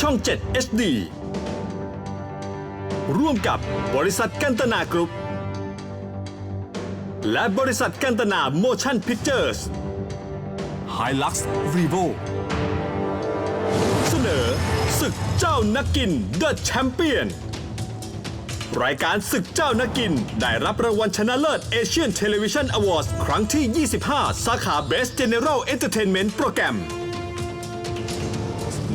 ช่อง 7 HD ร่วมกับบริษัทกันตนากรุ๊ป และบริษัทกันตนาโมชั่นพิ c เจอร์ส Hilux Revo เสนอศึกเจ้านักกิน The Champion รายการศึกเจ้านักกิน ได้รับรางวัลชนะเลิศ Asian Television Awards ครั้งที่ 25 สาขา Best General Entertainment Program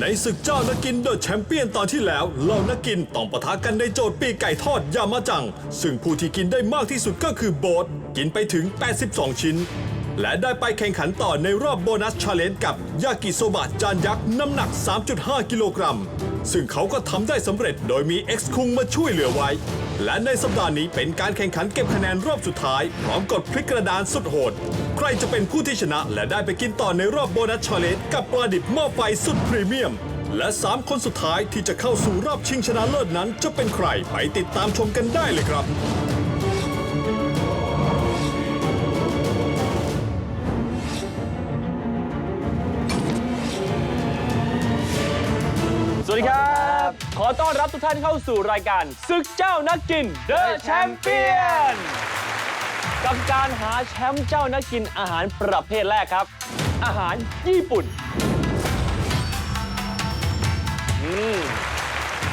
ในศึกเจ้านักกินเดอะแชมเปี้ยนตอนที่แล้วเหล่านักกินต้องปะทะกันในโจทย์ปีไก่ทอดยามาจัง ซึ่งผู้ที่กินได้มากที่สุดก็คือโบทกินไปถึง 82 ชิ้น และได้ไปแข่งขันต่อในรอบโบนัสชาเลนจ์กับยากิโซบะจานยักษ์น้ำหนัก 3.5 กิโลกรัม ซึ่งเขาก็ทำได้สำเร็จโดยมี X คุงมาช่วยเหลือไว้ และในสัปดาห์นี้เป็นการแข่งขันเก็บคะแนนรอบสุดท้าย พร้อมกดพลิกกระดานสุดโหด ใครจะเป็นผู้ที่ชนะ และได้ไปกินต่อในรอบโบนัสชอเลต์กับปลาดิบหม้อไฟสุดพรีเมียม และ 3 คนสุดท้ายที่จะเข้าสู่รอบชิงชนะเลิศนั้น จะเป็นใครไปติดตามชมกันได้เลยครับ อต้อนรับทุกท่านเข้าสู่รายการศึกเจ้านักกิน The Champion กับการหาแชมป์เจ้านักกินอาหารประเภทแรกครับ อาหารญี่ปุ่นอืม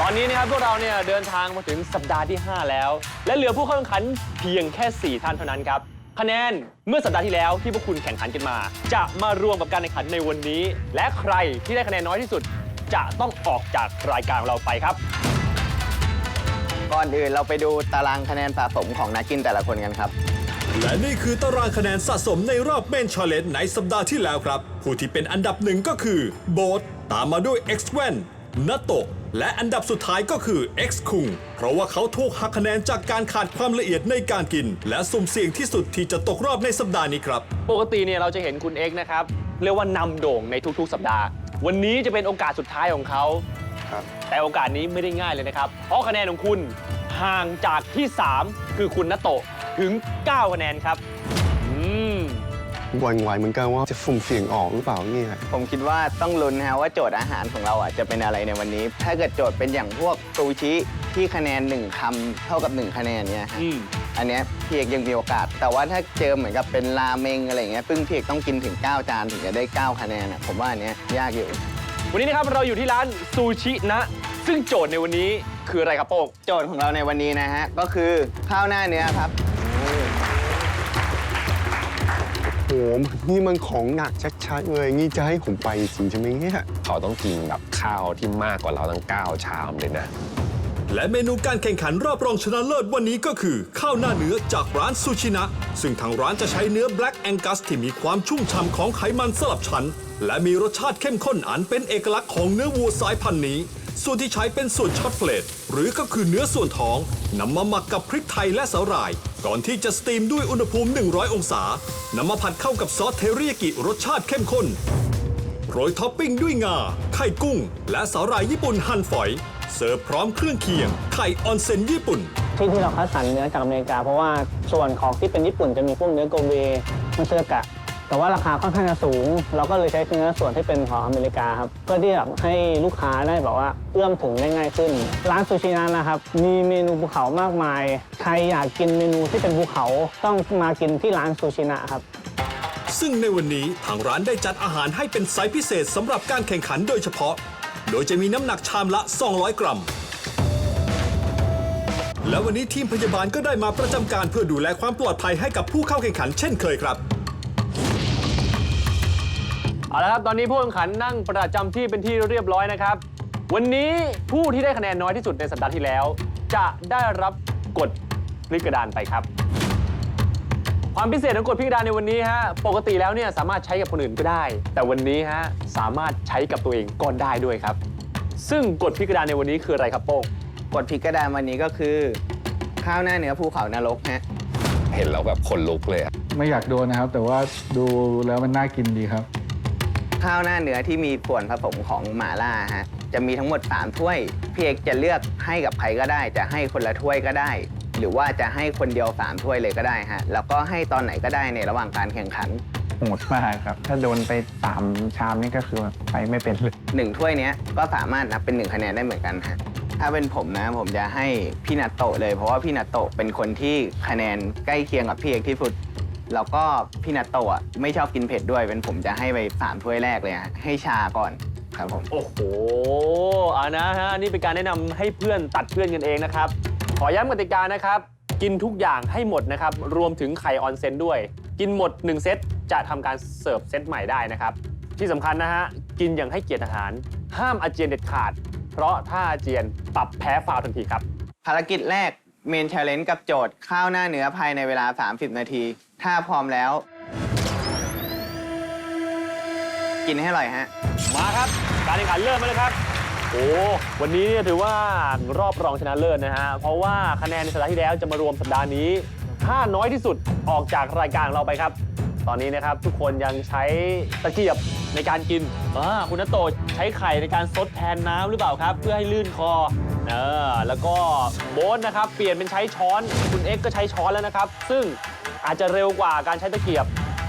ตอนนี้นะครับพวกเราเนี่ยเดินทางมาถึงสัปดาห์ที่ 5 แล้ว และเหลือผู้เข้าแข่งขันเพียงแค่ 4 ท่านเท่านั้นครับ คะแนนเมื่อสัปดาห์ที่แล้วที่พวกคุณแข่งขันกันมา จะมารวมกับการแข่งขันในวันนี้ และใครที่ได้คะแนนน้อยที่สุด จะต้องออกจากรายการของเราไปครับ ก่อนอื่นเราไปดูตารางคะแนนสะสมของนักกินแต่ละคนกันครับ และนี่คือตารางคะแนนสะสมในรอบเมนชาเลนจ์ในสัปดาห์ที่แล้วครับ ผู้ที่เป็นอันดับหนึ่งก็คือโบทตามมาด้วย X แวนนัตโตะและอันดับสุดท้ายก็คือ X คุงเพราะว่าเขาถูกหักคะแนนจากการขาดความละเอียดในการกิน และสุ่มเสี่ยงที่สุดที่จะตกรอบในสัปดาห์นี้ครับ ปกติเนี่ยเราจะเห็นคุณเอ็กซ์นะครับ เรียกว่านำโด่งในทุกๆ สัปดาห์ วันนี้จะเป็นโอกาสสุดท้ายของเขา ครับ แต่โอกาสนี้ไม่ได้ง่ายเลยนะครับ เพราะคะแนนของคุณห่างจากที่ 3 คือคุณนัตโตะถึง 9 คะแนนครับ อืม หวั่นไหวเหมือนกันว่าจะฝุ่มเสี่ยงออกหรือเปล่าเนี่ยผมคิดว่าต้องลุ้นนะฮะว่าโจทย์อาหารของเราอะจะเป็นอะไรในวันนี้ ถ้าเกิดโจทย์เป็นอย่างพวกซูชิที่คะแนน 1คำเท่ากับ 1 คะแนนเนี่ยฮะ อืม อันเนี้ยพี่เอกยังมีโอกาส แต่ว่าถ้าเจอเหมือนกับเป็นราเมงอะไรเงี้ยซึ่งพี่เอกต้องกินถึง 9 จานถึงจะได้ 9 คะแนนอะผมว่าอันเนี้ยยากอยู่ วันนี้นะครับเราอยู่ที่ร้านซูชินะ ซึ่งโจทย์ในวันนี้คืออะไรครับโป้งโจทย์ของเราในวันนี้นะฮะ ก็คือข้าวหน้าเนื้อครับโหนี่มันของหนักชัดๆเลยงี้จะให้ผมไปจริงใช่ไหมเนี่ยเขาต้องกินแบบข้าวที่มากกว่าเราตั้ง 9 ชามเลยนะ และเมนูการแข่งขันรอบรองชนะเลิศวันนี้ก็คือ ข้าวหน้าเนื้อจากร้านซูชินะ ซึ่งทางร้านจะใช้เนื้อ Black Angus ที่มีความชุ่มฉ่ำของไขมันสลับชั้น และมีรสชาติเข้มข้นอันเป็นเอกลักษณ์ของเนื้อวัวสายพันธุ์นี้ ส่วนที่ใช้เป็นส่วนช็อตเฟลตหรือก็คือเนื้อส่วนท้องนำมาหมักกับพริกไทยและสาหร่าย ก่อนที่จะสตีมด้วยอุณหภูมิ 100 องศานำมาผัดเข้ากับซอสเทริยากิรสชาติเข้มข้นโรยท็อปปิ้งด้วยงา ไข่กุ้ง และสาหร่ายญี่ปุ่นหั่นฝอย เสิร์ฟพร้อมเครื่องเคียง ไข่ออนเซ็นญี่ปุ่น ที่ที่เราคัดสรรเนื้อจากอเมริกา เพราะว่าส่วนของที่เป็นญี่ปุ่นจะมีพวกเนื้อโกเบมัสเซอร์กะ แต่ว่าราคาค่อนข้างจะสูง เราก็เลยใช้เนื้อส่วนที่เป็นของอเมริกาครับเพื่อที่แบบให้ลูกค้าได้แบบว่าเอื้อมถึงได้ง่ายขึ้น ร้านซูชินั้นนะครับมีเมนูภูเขามากมายใครอยากกินเมนูที่เป็นภูเขาต้องมากินที่ร้านซูชินะครับซึ่งในวันนี้ทางร้านได้จัดอาหารให้เป็นไซส์พิเศษสำหรับการแข่งขันโดยเฉพาะ โดยจะมีน้ำหนักชามละ 200 กรัม และวันนี้ทีมพยาบาลก็ได้มาประจำการเพื่อดูแลความปลอดภัยให้กับผู้เข้าแข่งขันเช่นเคยครับ เอาละครับ ตอนนี้ผู้แข่งขันนั่งประจำที่เป็นที่เรียบร้อยนะครับ วันนี้ผู้ที่ได้คะแนนน้อยที่สุดในสัปดาห์ที่แล้ว จะได้รับกดพลิกกระดานไปครับ ความพิเศษของกดพลิกกระดานในวันนี้ฮะปกติแล้วเนี่ยสามารถใช้กับคนอื่นก็ได้ แต่วันนี้ฮะสามารถใช้กับตัวเองก็ได้ด้วยครับ ซึ่งกดพลิกกระดานในวันนี้คืออะไรครับโป้งกดพริกกระดานวันนี้ก็คือ ข้าวหน้าเนื้อภูเขานรกฮะเห็นแล้วแบบขนลุกเลยอะไม่อยากโดนนะครับ แต่ว่าดูแล้วมันน่ากินดีครับ ข้าวหน้าเนื้อที่มีส่วนผสมของหม่าล่าฮะจะมีทั้งหมด 3 ถ้วยพี่เอกจะเลือกให้กับใครก็ได้ จะให้คนละถ้วยก็ได้ หรือว่าจะให้คนเดียว 3 ถ้วยเลยก็ได้ฮะ แล้วก็ให้ตอนไหนก็ได้ในระหว่างการแข่งขันผหดมากครับ ถ้าโดนไปสามชามนี่ก็คือไปไม่เป็นเลยหนึ่งถ้วยเนี้ยก็สามารถนับเป็นหนึ่งคะแนนได้เหมือนกันฮะ ถ้าเป็นผมนะ ผมจะให้พี่นัตโตะเลย เพราะว่าพี่นัตโตะเป็นคนที่คะแนนใกล้เคียงกับพี่เอกที่สุด แล้วก็พี่นัตโตะอะไม่ชอบกินเผ็ดด้วย เป็นผมจะให้ไปสามถ้วยแรกเลยฮะ ให้ชาก่อนครับผม โอ้โหอานะฮะ นี่เป็นการแนะนำให้เพื่อนตัดเพื่อนกันเองนะครับข อย้ำกติกานะครับ กินทุกอย่างให้หมดนะครับ รวมถึงไข่ออนเซนด้วย กินหมด 1 เซตจะทำการเสิร์ฟเซตใหม่ได้นะครับ ที่สำคัญนะฮะ กินอย่างให้เกียรติอาหาร ห้ามอาเจียนเด็ดขาด เพราะถ้าอาเจียนปรับแพ้ฟาวล์ทันทีครับ ภารกิจแรกเมน c h เลน g e กับโจทย์ข้าวหน้าเนื้อภายในเวลา 30 นาที ถ้าพร้อมแล้ว กินให้อร่อยฮะ มาครับ การแข่งขันเริ่มมาเลยครับ โอ้วันนี้เนี่ยถือว่ารอบรองชนะเลิศนะฮะ เพราะว่าคะแนนในสัปดาห์ที่แล้วจะมารวมสัปดาห์นี้ ถ้าน้อยที่สุดออกจากรายการเราไปครับ ตอนนี้นะครับทุกคนยังใช้ตะเกียบในการกินอ่าคุณนัตโตะใช้ไข่ในการซดแทนน้ำหรือเปล่าครับ เพื่อให้ลื่นคอเออแล้วก็โบ๊ทนะครับ เปลี่ยนเป็นใช้ช้อน คุณเอ็กซ์ก็ใช้ช้อนแล้วนะครับ ซึ่งอาจจะเร็วกว่าการใช้ตะเกียบ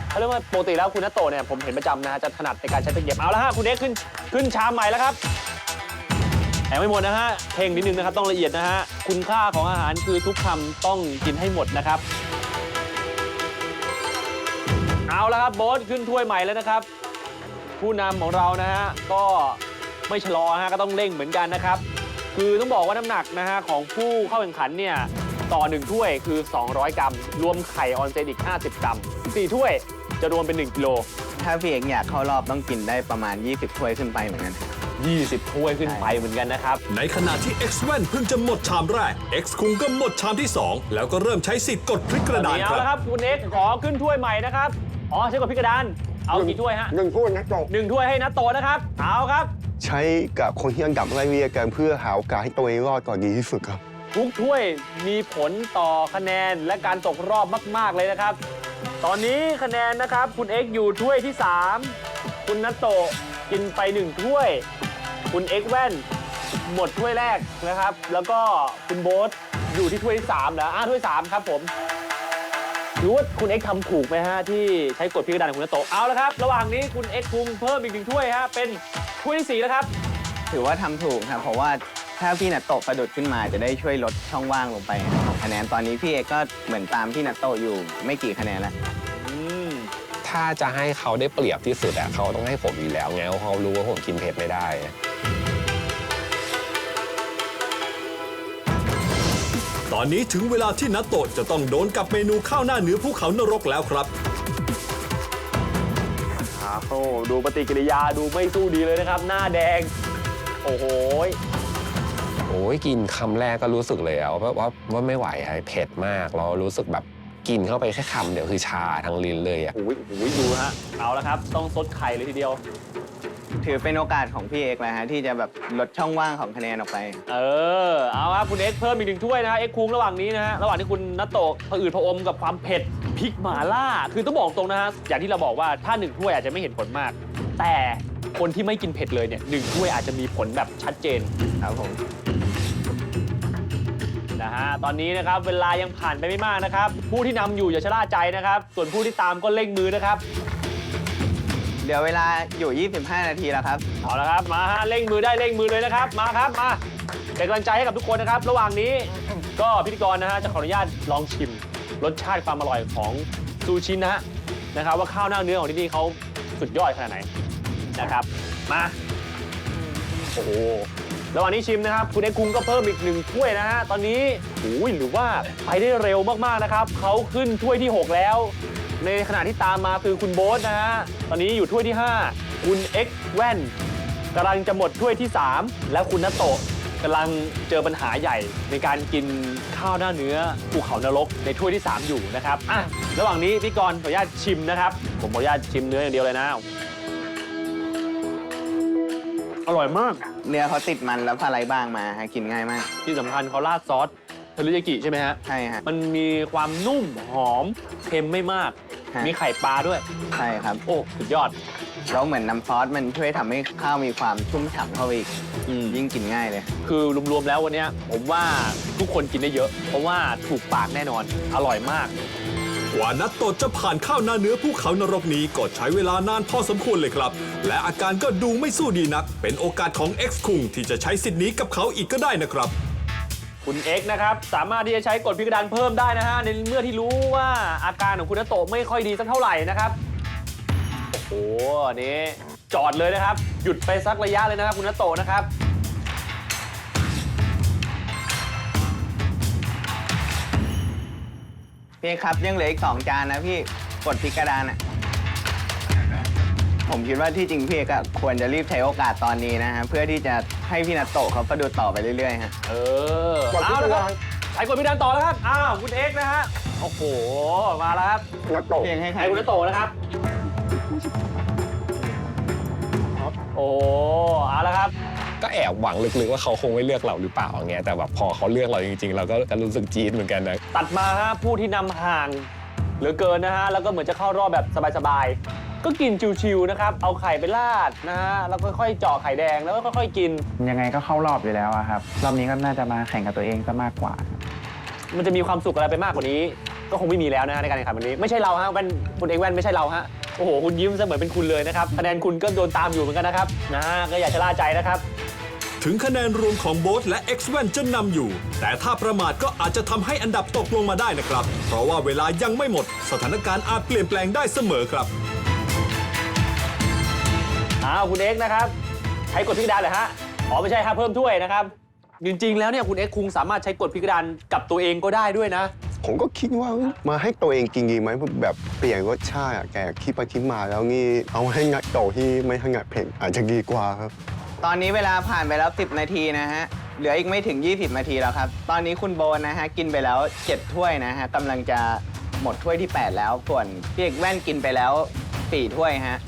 เขาเรียกว่าปกติแล้วคุณนัตโตะเนี่ยผมเห็นประจำนะฮะจะถนัดในการใช้ตะเกียบเอาละฮะคุณเอ็กซ์ขึ้นขึ้นชามใหม่แล้วครับ แอบไม่หมดนะฮะเพ่งนิดนึงนะครับต้องละเอียดนะฮะคุณค่าของอาหารคือทุกคำต้องกินให้หมดนะครับ เอาละครับโบ๊ทขึ้นถ้วยใหม่แล้วนะครับ ผู้นำของเรานะฮะก็ไม่ชะลอฮะก็ต้องเร่งเหมือนกันนะครับ คือต้องบอกว่าน้ำหนักนะฮะของผู้เข้าแข่งขันเนี่ยต่อหนึ่งถ้วยคือ 200 กรัม รวมไข่ออนเซนอีก 50 กรัมสี่ถ้วยจะรวมเป็น 1 กิโล ถ้าพี่เอกอยากเข้ารอบต้องกินได้ประมาณ 20 ถ้วยขึ้นไปเหมือนกัน 20 ถ้วยขึ้นไปเหมือนกันนะครับ ในขณะที่ X แว่นเพิ่งจะหมดชามแรก X คุงก็หมดชามที่ 2 แล้วก็เริ่มใช้สิทธิ์กดพลิกกระดานเอาคละครัรับบคุณเอ็กซ์ขอขึ้นถ้วยใหม่นะครับ อ๋อใช้กับพิกระดาน เอากี่ถ้วยฮะหนึ่งถ้วยนะโตะหนึ่งถ้วยให้นัตโตะนะครับ เอาครับ ใช้กับคนที่อันดับไล่เรียกกันเพื่อหาโอกาสให้ตัวเองรอดก่อนดีที่สุดครับ ทุกถ้วยมีผลต่อคะแนนและการตกรอบมาก ๆ เลยนะครับ ตอนนี้คะแนนนะครับ คุณเอ็กซ์อยู่ถ้วยที่ 3 คุณนัตโตะกินไป 1 ถ้วย คุณเอ็กซ์แว่นหมดถ้วยแรกนะครับ แล้วก็คุณโบ๊ทอยู่ที่ถ้วยที่3แล้วอ่าถ้วย3ครับผมรู้ว่าคุณเอ็กซ์ทำถูกไหมฮะที่ใช้กฎพิกระดานของคุณนัตโตะเอาละครับ ระหว่างนี้คุณเอ็กซ์คุงเพิ่มอีกหนึ่งถ้วยฮะเป็นถ้วยที่สี่แล้วครับ ถือว่าทำถูกครับเพราะว่าถ้าพี่นัตโตะสะดุดขึ้นมาจะได้ช่วยลดช่องว่างลงไปคะแนนตอนนี้พี่เอกก็เหมือนตามพี่นัตโตะอยู่ไม่กี่คะแนนแล้ว อืม ถ้าจะให้เขาได้เปรียบที่สุดอะเขาต้องให้ผมอยู่แล้วไงเพราะเขารู้ว่าผมกินเผ็ดไม่ได้ ตอนนี้ถึงเวลาที่นัตโตะจะต้องโดนกับเมนูข้าวหน้าเนื้อภูเขานรกแล้วครับโอ้ดูปฏิกิริยาดูไม่สู้ดีเลยนะครับ หน้าแดง โอ้โหโอ้ยกินคำแรกก็รู้สึกเลยอะว่าว่าว่าไม่ไหวอะเผ็ดมากแล้วรู้สึกแบบกินเข้าไปแค่คำเดียวคือชาทั้งลิ้นเลยอะ โอ้ยโอ้ยดูฮะ เอาละครับ ต้องซดไข่เลยทีเดียว ถือเป็นโอกาสของพี่เอกแล้วฮะที่จะแบบลดช่องว่างของคะแนนออกไป เออ เอาครับคุณเอ็กซ์เพิ่มอีกหนึ่งถ้วยนะฮะเอ็กซ์คุงระหว่างนี้นะฮะ ระหว่างที่คุณนัตโตะผะอืดผะอมกับความเผ็ดพริกหม่าล่า คือต้องบอกตรงนะฮะ อย่างที่เราบอกว่าถ้าหนึ่งถ้วยอาจจะไม่เห็นผลมาก แต่คนที่ไม่กินเผ็ดเลยเนี่ยหนึ่งถ้วยอาจจะมีผลแบบชัดเจน ครับผม นะฮะ ตอนนี้นะครับเวลายังผ่านไปไม่มากนะครับ ผู้ที่นำอยู่อย่าชะล่าใจนะครับ ส่วนผู้ที่ตามก็เร่งมือนะครับ เหลือเวลาอยู่ 25 นาทีแล้วครับ เอาละครับมาฮะเร่งมือได้เร่งมือเลยนะครับ มาครับมาเป็นกำลังใจให้กับทุกคนนะครับ ระหว่างนี้ ก็พิธีกรนะฮะจะขออนุญาตลองชิมรสชาติความอร่อยของซูชินะฮะนะครับ ว่าข้าวหน้าเนื้อของที่นี่เขาสุดยอดขนาดไหนนะครับ มาโอ้โหระหว่างนี้ชิมนะครับ คุณเอ็กคุงก็เพิ่มอีกหนึ่งถ้วยนะฮะตอนนี้โอ้ยหรือว่าไปได้เร็วมากๆนะครับเขาขึ้นถ้วยที่ 6 แล้ว ในขณะที่ตามมาคือคุณโบ๊ทนะฮะ ตอนนี้อยู่ถ้วยที่ 5 คุณเอ็กแว่นกำลังจะหมดถ้วยที่ 3 แล้วคุณนัตโตะกำลังเจอปัญหาใหญ่ในการกินข้าวหน้าเนื้อภูเขานรกในถ้วยที่ 3 อยู่นะครับอะระหว่างนี้พี่กรณ์ขออนุญาตชิมนะครับ ผมขออนุญาตชิมเนื้ออย่างเดียวเลยนะ อร่อยมาก เนื้อเขาติดมันแล้วพาไรบ้างมาฮะกินง่ายมาก ที่สำคัญเขาราดซอส เทอริยากิใช่ไหมฮะ ใช่ฮะ มันมีความนุ่มหอมเค็มไม่มาก ฮะ มีไข่ปลาด้วย ใช่ครับ โอ้ สุดยอด แล้วเหมือนน้ำซอสมันช่วยทำให้ข้าวมีความชุ่มฉ่ำเข้าไปอีกอืม ยิ่งกินง่ายเลย คือรวมๆแล้ววันเนี้ยผมว่าทุกคนกินได้เยอะ เพราะว่าถูกปากแน่นอน อร่อยมาก กว่านัตโตะจะผ่านข้าวหน้าเนื้อภูเขานรกนี้ก็ใช้เวลานานพอสมควรเลยครับ และอาการก็ดูไม่สู้ดีนัก เป็นโอกาสของ X คุงที่จะใช้สิทธิ์นี้กับเขาอีกก็ได้นะครับ คุณเอ็กนะครับ สามารถที่จะใช้กดพิกระดานเพิ่มได้นะฮะในเมื่อที่รู้ว่าอาการของคุณนัโตะไม่ค่อยดีสักเท่าไหร่นะครับ โอ้โหอันนี้จอดเลยนะครับ หยุดไปสักระยะเลยนะครับ คุณนัโตะนะครับ พี่ครับยังเหลืออีกสองจานนะพี่กดพิกกระดานอะ ผมคิดว่าที่จริงพี่เอกอะควรจะรีบใช้โอกาสตอนนี้นะฮะเพื่อที่จะให้พี่นัตโตะเขาประดูต่อไปเรื่อยๆฮะ เออ กดพิเอากละระคดารับนใช้กดพิกระดานต่อแล้วครับ อ้าว คุณเอ็กซ์นะฮะ โอ้โห มาแล้วครับนัตโตะเพียงให้ใครให้คุณนัตโตะนะครับ โอ้เอาละครับ ก็แอบหวังลึกๆว่าเขาคงไม่เลือกเราหรือเปล่าอย่างเงี้ยแต่แบบพอเขาเลือกเราจริงๆ เราก็รู้สึกจี๊ดเหมือนกันนะ ตัดมาฮะผู้ที่นำห่างเหลือเกินนะฮะ แล้วก็เหมือนจะเข้ารอบแบบสบายๆ ก็กินชิวๆนะครับ เอาไข่ไปราดนะฮะ แล้วค่อยๆเจาะไข่แดง แล้วก็ค่อยๆกิน ยังไงก็เข้ารอบอยู่แล้วอะครับ รอบนี้ก็น่าจะมาแข่งกับตัวเองซะมากกว่า มันจะมีความสุขอะไรไปมากกว่านี้ ก็คงไม่มีแล้วนะฮะในการแข่งขันวันนี้ ไม่ใช่เราฮะแว่นคุณเองแว่นไม่ใช่เราฮะ โอ้โห คุณยิ้มเสมือนเป็นคุณเลยนะครับ คะแนนคุณก็โดนตามอยู่เหมือนกันนะครับ นะฮะ ก็อย่าชะล่าใจนะครับ ถึงคะแนนรวมของโบ๊ทและ X แวนจะนำอยู่ แต่ถ้าประมาทก็อาจจะทำให้อันดับตกลงมาได้นะครับ เพราะว่าเวลายังไม่หมด สถานการณ์อาจเปลี่ยนแปลงได้เสมอครับ อ้าวคุณเอ็กซ์นะครับ ใช้กดพิกระดานเหรอฮะอ๋อไม่ใช่ครับเพิ่มถ้วยนะครับ จริงๆ แล้วเนี่ยคุณเอ็กซ์คุงสามารถใช้กดพิกระดานกับตัวเองก็ได้ด้วยนะ ผมก็คิดว่ามาให้ตัวเองกินดีไหมแบบเปลี่ยนรสชาติอะแกคิดไปคิดมาแล้วนี่เอาให้งัดโตะที่ไม่ถนัดเผ็ดอาจจะดีกว่าครับ ตอนนี้เวลาผ่านไปแล้ว 10 นาทีนะฮะ เหลืออีกไม่ถึง 20 นาทีแล้วครับ ตอนนี้คุณโบนนะฮะ กินไปแล้ว 7 ถ้วยนะฮะกำลังจะหมดถ้วยที่ 8 แล้ว ส่วนพี่เอกแว่นกินไปแล้ว 4 ถ้วยฮะ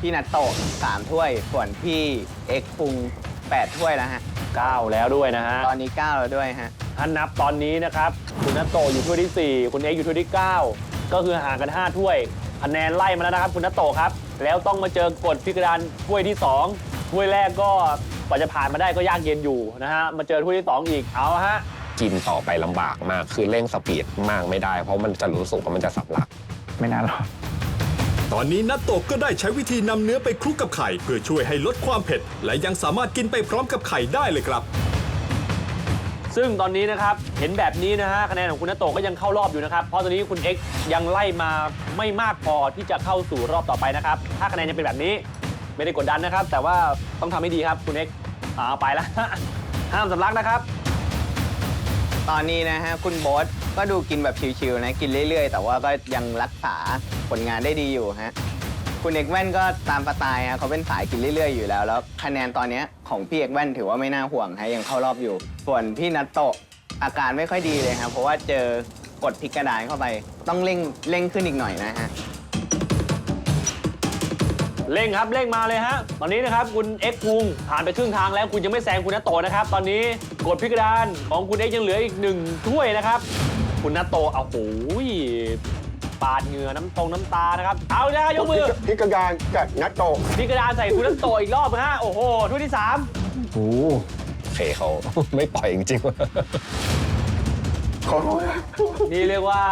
พี่นัตโตะ3ถ้วย ส่วนพี่เอกคุง8ถ้วยแล้วฮะ 9 แล้วด้วยนะฮะตอนนี้ 9 แล้วด้วยฮะ ถ้านับตอนนี้นะครับคุณนัตโตะอยู่ถ้วยที่ 4 คุณเอ็กซ์อยู่ถ้วยที่ 9 ก็คือห่างกัน 5 ถ้วยคะแนนไล่มาแล้วนะครับคุณนัตโตะครับ แล้วต้องมาเจอกดพิกระดานถ้วยที่ 2 ถ้วยแรกก็กว่าจะผ่านมาได้ก็ยากเย็นอยู่นะฮะมาเจอถ้วยที่ 2 อีกเอาฮะ กินต่อไปลำบากมาก คือเร่งสปีดมากไม่ได้ เพราะมันจะรู้สึกว่ามันจะสับหลัก ไม่น่ารอด ตอนนี้นัตโตะก็ได้ใช้วิธีนำเนื้อไปคลุกกับไข่ เพื่อช่วยให้ลดความเผ็ด และยังสามารถกินไปพร้อมกับไข่ได้เลยครับ ซึ่งตอนนี้นะครับเห็นแบบนี้นะฮะคะแนนของคุณนัตโตะก็ยังเข้ารอบอยู่นะครับ เพราะตอนนี้คุณ X ยังไล่มาไม่มากพอที่จะเข้าสู่รอบต่อไปนะครับ ถ้าคะแนนยังเป็นแบบนี้ไม่ได้กดดันนะครับ แต่ว่าต้องทำให้ดีครับคุณ X เอาไปแล้ว ห้ามสำลักนะครับ ตอนนี้นะฮะคุณโบ๊ทก็ดูกินแบบชิวๆนะ กินเรื่อยๆ แต่ว่าก็ยังรักษา ผลงานได้ดีอยู่ฮะ คุณเอกแว่นก็ตามสไตล์ฮะเขาเป็นสายกินเรื่อยๆอยู่แล้ว แล้วคะแนนตอนเนี้ยของพี่เอกแว่นถือว่าไม่น่าห่วงฮะยังเข้ารอบอยู่ ส่วนพี่นัตโตะอาการไม่ค่อยดีเลยครับเพราะว่าเจอกดพลิกกระดานเข้าไป ต้องเร่งเร่งขึ้นอีกหน่อยนะฮะ เร่งครับเร่งมาเลยฮะ ตอนนี้นะครับคุณ X คุงผ่านไปครึ่งทางแล้วคุณยังไม่แซงคุณนัตโตะนะครับ ตอนนี้กดพิกระดานของคุณ X ยังเหลืออีกหนึ่งถ้วยนะครับ คุณนัตโตะเอาโอ้ย ปาดเหงื่อน้ำตรงน้ำตานะครับ เอาเลยฮะยกมือพิกระดานกับนัตโตะพิกระดานใส่คุณนัตโตะอีกรอบฮะโอ้โหถ้วยที่สามโอ้เคเขา ไม่ปล่อยจริงๆว่ะขอโทษนะนี่เรียกว่า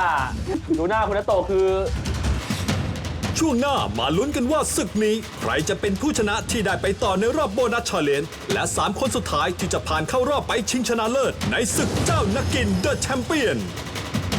ดูหน้าคุณนัตโตะคือ ช่วงหน้ามาลุ้นกันว่าศึกนี้ ใครจะเป็นผู้ชนะที่ได้ไปต่อในรอบโบนัสชาเลนจ์และ 3 คนสุดท้ายที่จะผ่านเข้ารอบไปชิงชนะเลิศ ในศึกเจ้านักกินเดอะแชมเปี้ยน